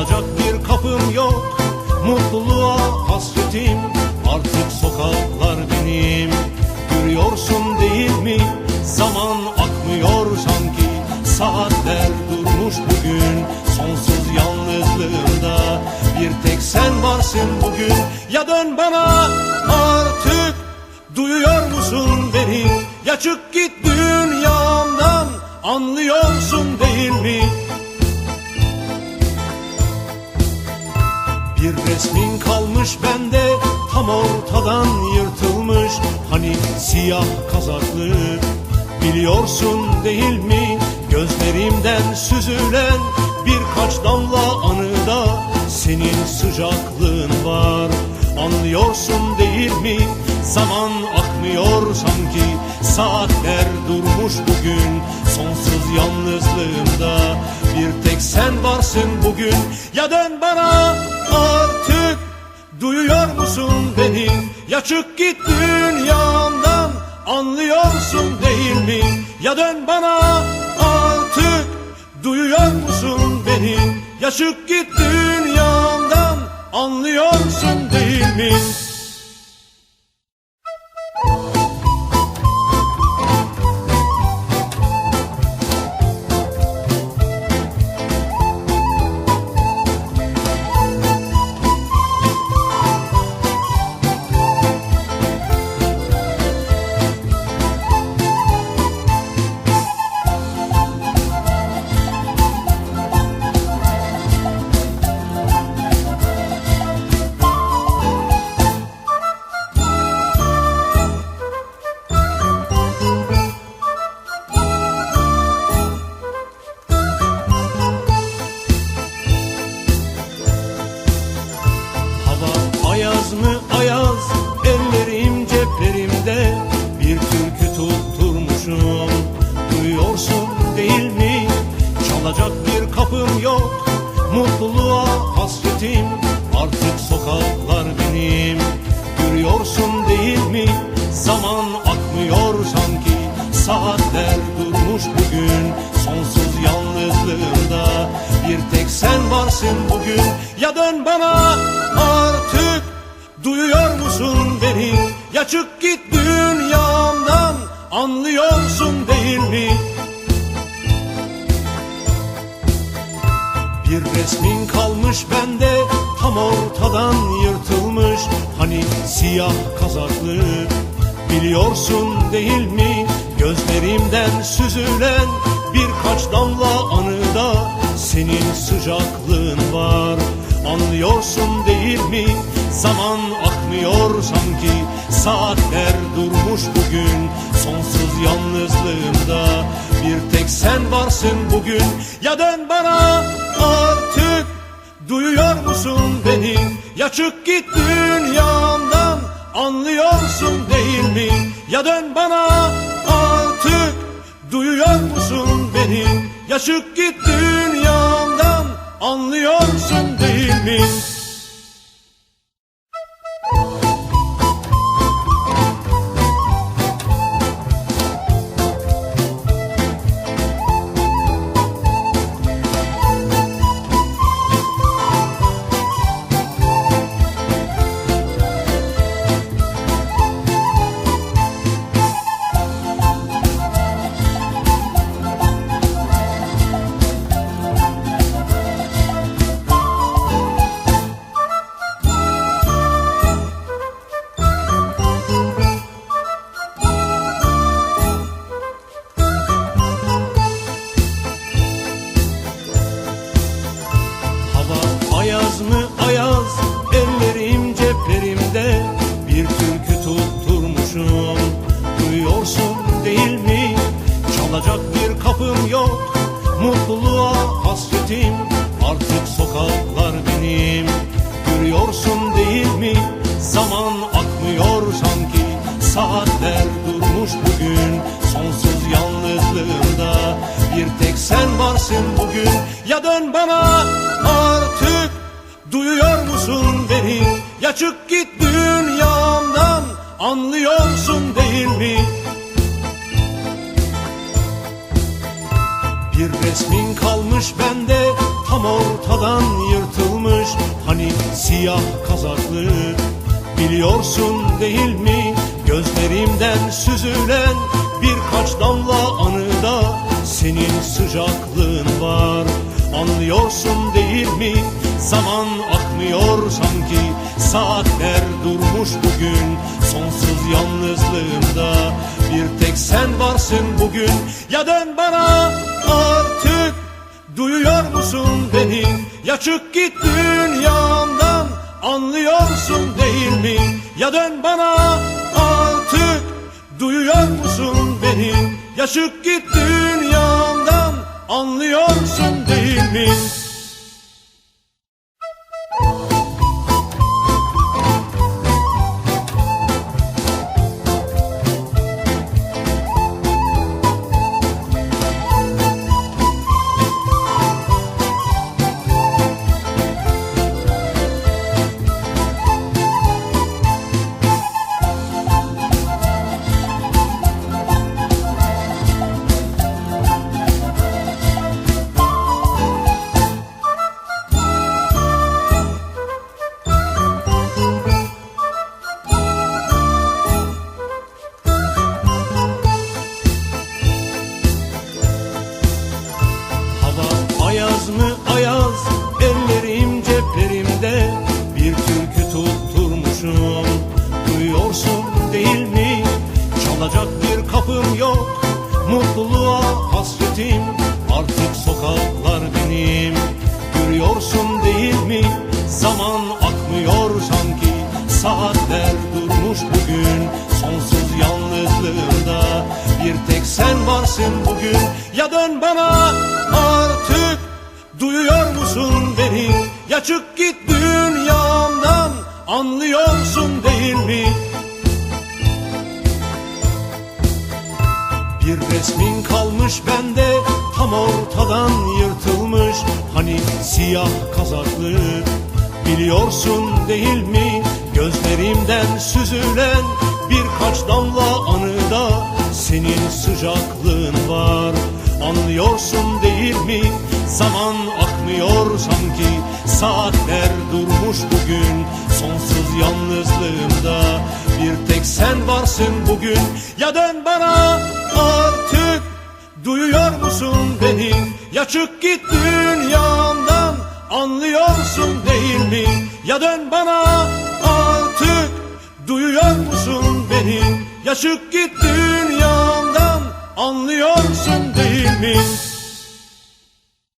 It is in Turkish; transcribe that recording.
Açılacak bir kapım yok Mutluluğa hasretim. Artık sokaklar benim Görüyorsun değil mi? Zaman akmıyor sanki Saatler durmuş bugün. Sonsuz yalnızlığımda Bir tek sen varsın bugün. Ya dön bana artık Duyuyor musun beni? Ya çık git dünyamdan Anlıyorsun değil mi? Bir resmin kalmış bende Tam ortadan yırtılmış. Hani siyah kazaklı Biliyorsun değil mi? Gözlerimden süzülen Birkaç damla anıda Senin sıcaklığın var. Anlıyorsun değil mi? Zaman akmıyor sanki. Saatler durmuş bugün Sonsuz yalnızlığımda Bir tek sen varsın bugün. Ya dön bana artık Duyuyor musun beni? Ya çık git dünyamdan Anlıyorsun değil mi? Ya dön bana artık Duyuyor musun beni? Ya çık git dünyamdan Anlıyorsun değil mi Çalacak bir kapım yok Mutluluğa hasretim. Artık sokaklar benim Görüyorsun değil mi? Zaman akmıyor sanki Saatler durmuş bugün. Sonsuz yalnızlığımda Bir tek sen varsın bugün. Ya dön bana artık Duyuyor musun beni? Ya çık git dünyamdan Anlıyorsun değil mi Bir resmin kalmış bende Tam ortadan yırtılmış. Hani siyah kazaklı Biliyorsun değil mi? Gözlerimden süzülen Birkaç damla anıda Senin sıcaklığın var. Anlıyorsun değil mi? Zaman akmıyor sanki. Saatler durmuş bugün Sonsuz yalnızlığımda. Bir tek sen varsın bugün. Ya dön bana artık. Duyuyor musun beni? Ya çık git dünyamdan Anlıyorsun değil mi? Ya dön bana artık. Duyuyor musun beni? Ya çık git dünyamdan Anlıyorsun değil mi Duyuyorsun değil mi? Çalacak bir kapım yok Mutluluğa hasretim. Artık sokaklar benim Görüyorsun değil mi? Zaman akmıyor sanki Saatler durmuş bugün. Sonsuz yalnızlığımda Bir tek sen varsın bugün. Ya dön bana artık Duyuyor musun beni? Ya çık git dünyamdan Anlıyorsun değil mi Bir resmin kalmış bende. Tam ortadan yırtılmış Hani siyah kazaklı. Biliyorsun değil mi Gözlerimden süzülen Birkaç damla anıda Senin sıcaklığın var. Anlıyorsun değil mi Zaman akmıyor sanki. Saatler durmuş bugün Sonsuz yalnızlığımda Bir tek sen varsın bugün. Ya dön bana artık Duyuyor musun beni? Ya çık git dünyamdan Anlıyorsun değil mi? Ya dön bana artık Duyuyor musun beni? Ya çık git dünyamdan Anlıyorsun değil mi Duyuyorsun değil mi? Çalacak bir kapım yok Mutluluğa hasretim. Artık sokaklar benim Görüyorsun değil mi? Zaman akmıyor sanki Saatler durmuş bugün. Sonsuz yalnızlığımda Bir tek sen varsın bugün. Ya dön bana artık Duyuyor musun beni? Ya çık git dünyamdan Anlıyorsun değil mi Bir resmin kalmış bende Tam ortadan yırtılmış. Hani siyah kazaklı Biliyorsun değil mi? Gözlerimden süzülen Birkaç damla anıda Senin sıcaklığın var. Anlıyorsun değil mi? Zaman akmıyor sanki. Saatler durmuş bugün Sonsuz yalnızlığımda. Bir tek sen varsın bugün. Ya dön bana artık Duyuyor musun beni? Ya çık git dünyamdan Anlıyorsun değil mi? Ya dön bana artık Duyuyor musun beni? Ya çık git dünyamdan Anlıyorsun değil mi